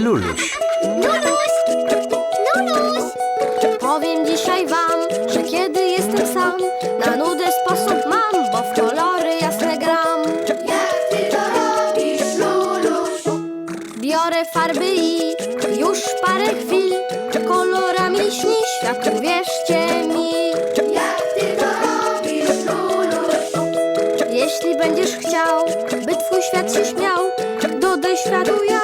Luluś. Luluś! Luluś! Powiem dzisiaj wam, że kiedy jestem sam, na nudę sposób mam, bo w kolory jasne gram. Jak ty to robisz, Luluś? Biorę farby i już parę chwil kolorami śni świat, uwierzcie mi. Jak ty to robisz, Luluś? Jeśli będziesz chciał, by twój świat się śmiał, dodaj światu jasnych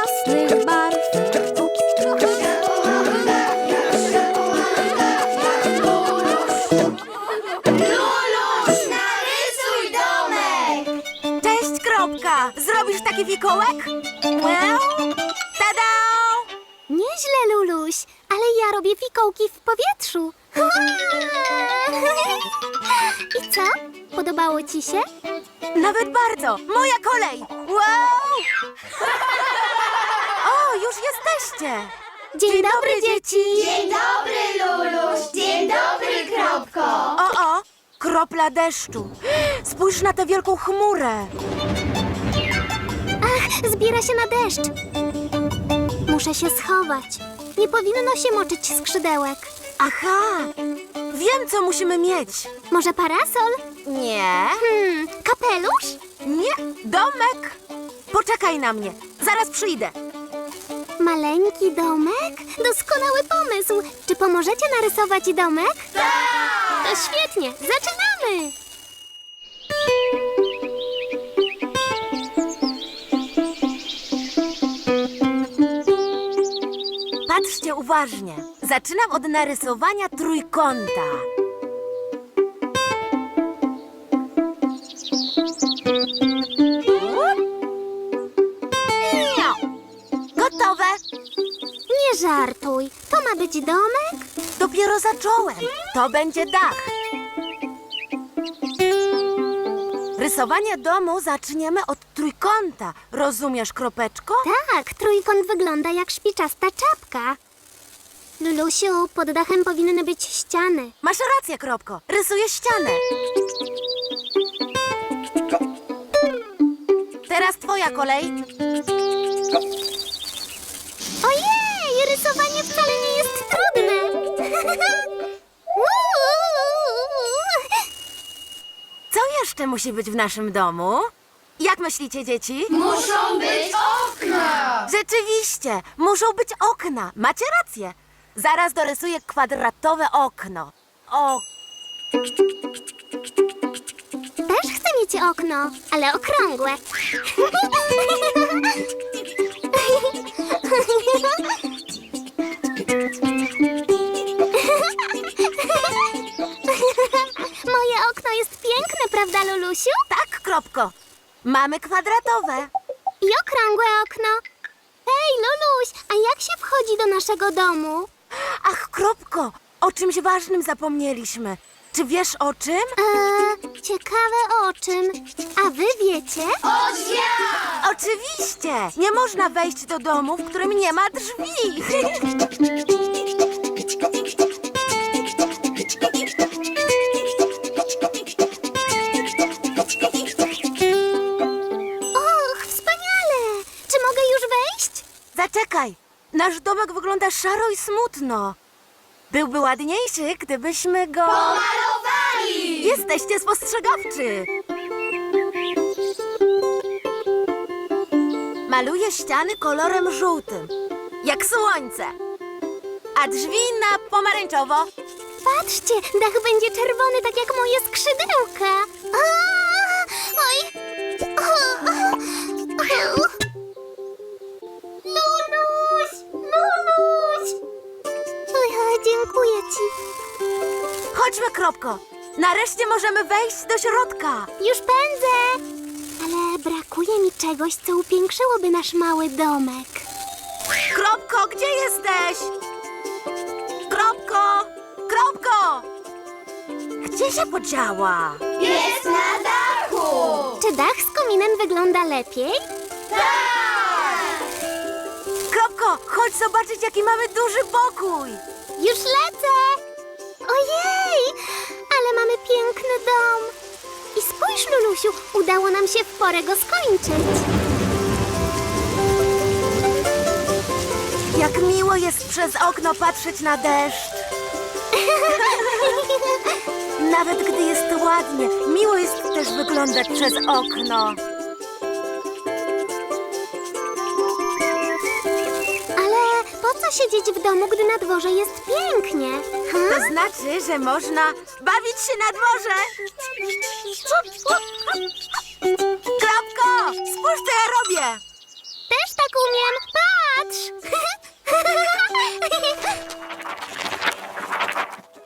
Zrobisz taki fikołek? Well, tada! Nieźle, Luluś, ale ja robię fikołki w powietrzu. I co? Podobało ci się? Nawet bardzo! Moja kolej! Wow! O, już jesteście! Dzień, dobry, dzieci! Dzień dobry, Luluś! Dzień dobry, Kropko! O, o! Kropla deszczu! Spójrz na tę wielką chmurę! Zbiera się na deszcz. Muszę się schować. Nie powinno się moczyć skrzydełek. Aha! Wiem, co musimy mieć! Może parasol? Nie, Hmm, kapelusz? nie, domek! Poczekaj na mnie, zaraz przyjdę. Maleńki domek? Doskonały pomysł. Czy pomożecie narysować domek? Tak! To świetnie, zaczynamy! Patrzcie uważnie. Zaczynam od narysowania trójkąta. Gotowe. Nie żartuj. To ma być domek? Dopiero zacząłem. To będzie dach. Rysowanie domu zaczniemy od trójkąta. Rozumiesz, kropeczko? Tak, trójkąt wygląda jak szpiczasta czapka. Lulusiu, pod dachem powinny być ściany. Masz rację, kropko. Rysuję ścianę. Teraz twoja kolej. Ojej, rysowanie wcale Musi być w naszym domu? Jak myślicie, dzieci? Muszą być okna! Rzeczywiście, muszą być okna. Macie rację. Zaraz dorysuję kwadratowe okno. O, Też chcę mieć okno, ale okrągłe. Mamy kwadratowe. I okrągłe okno. Hej, Luluś, a jak się wchodzi do naszego domu? Ach, kropko, o czymś ważnym zapomnieliśmy. Czy wiesz o czym? Eee, ciekawe o czym. A wy wiecie? Oczywiście! Nie można wejść do domu, w którym nie ma drzwi. nasz domek wygląda szaro i smutno. Byłby ładniejszy, gdybyśmy go... Malowali! Jesteście spostrzegawczy! Maluję ściany kolorem żółtym, jak słońce. A drzwi na pomarańczowo. Patrzcie, dach będzie czerwony, tak jak moje skrzydełka. Oj! O, o, o. Luluś! Kropko. Nareszcie możemy wejść do środka. Już pędzę! Ale brakuje mi czegoś, co upiększyłoby nasz mały domek. Kropko, gdzie jesteś? Kropko! Kropko! Gdzie się podziała? Jest na dachu! Czy dach z kominem wygląda lepiej? Tak! Kropko, chodź zobaczyć, jaki mamy duży pokój. Już lecę! Udało nam się w porę go skończyć. Jak miło jest przez okno patrzeć na deszcz. Nawet gdy jest ładnie, miło jest też wyglądać przez okno. Siedzieć w domu, gdy na dworze jest pięknie? To Ha? znaczy, że można bawić się na dworze. Kropko, spójrz co ja robię. Też tak umiem. Patrz!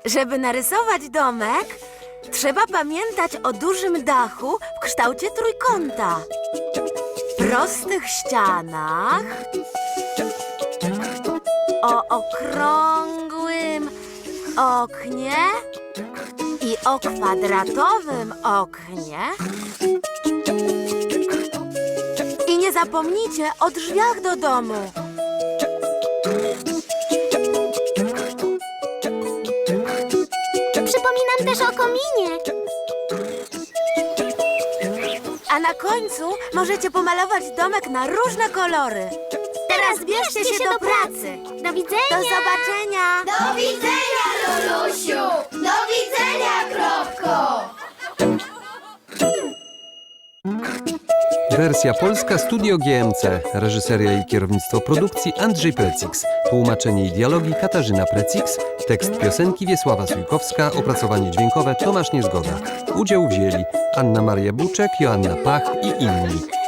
Żeby narysować domek, trzeba pamiętać o dużym dachu w kształcie trójkąta, prostych ścianach, o okrągłym oknie i o kwadratowym oknie. I nie zapomnijcie o drzwiach do domu. Przypominam też o kominie. A na końcu możecie pomalować domek na różne kolory. Teraz bierzcie się do pracy. Do widzenia. Do zobaczenia. Do widzenia, Lulusiu! Do widzenia, Kropko! Wersja polska Studio GMC. Reżyseria i kierownictwo produkcji Andrzej Precix. Tłumaczenie i dialogi Katarzyna Precix. Tekst piosenki Wiesława Sujkowska. Opracowanie dźwiękowe Tomasz Niezgoda. Udział wzięli Anna Maria Buczek, Joanna Pach i inni.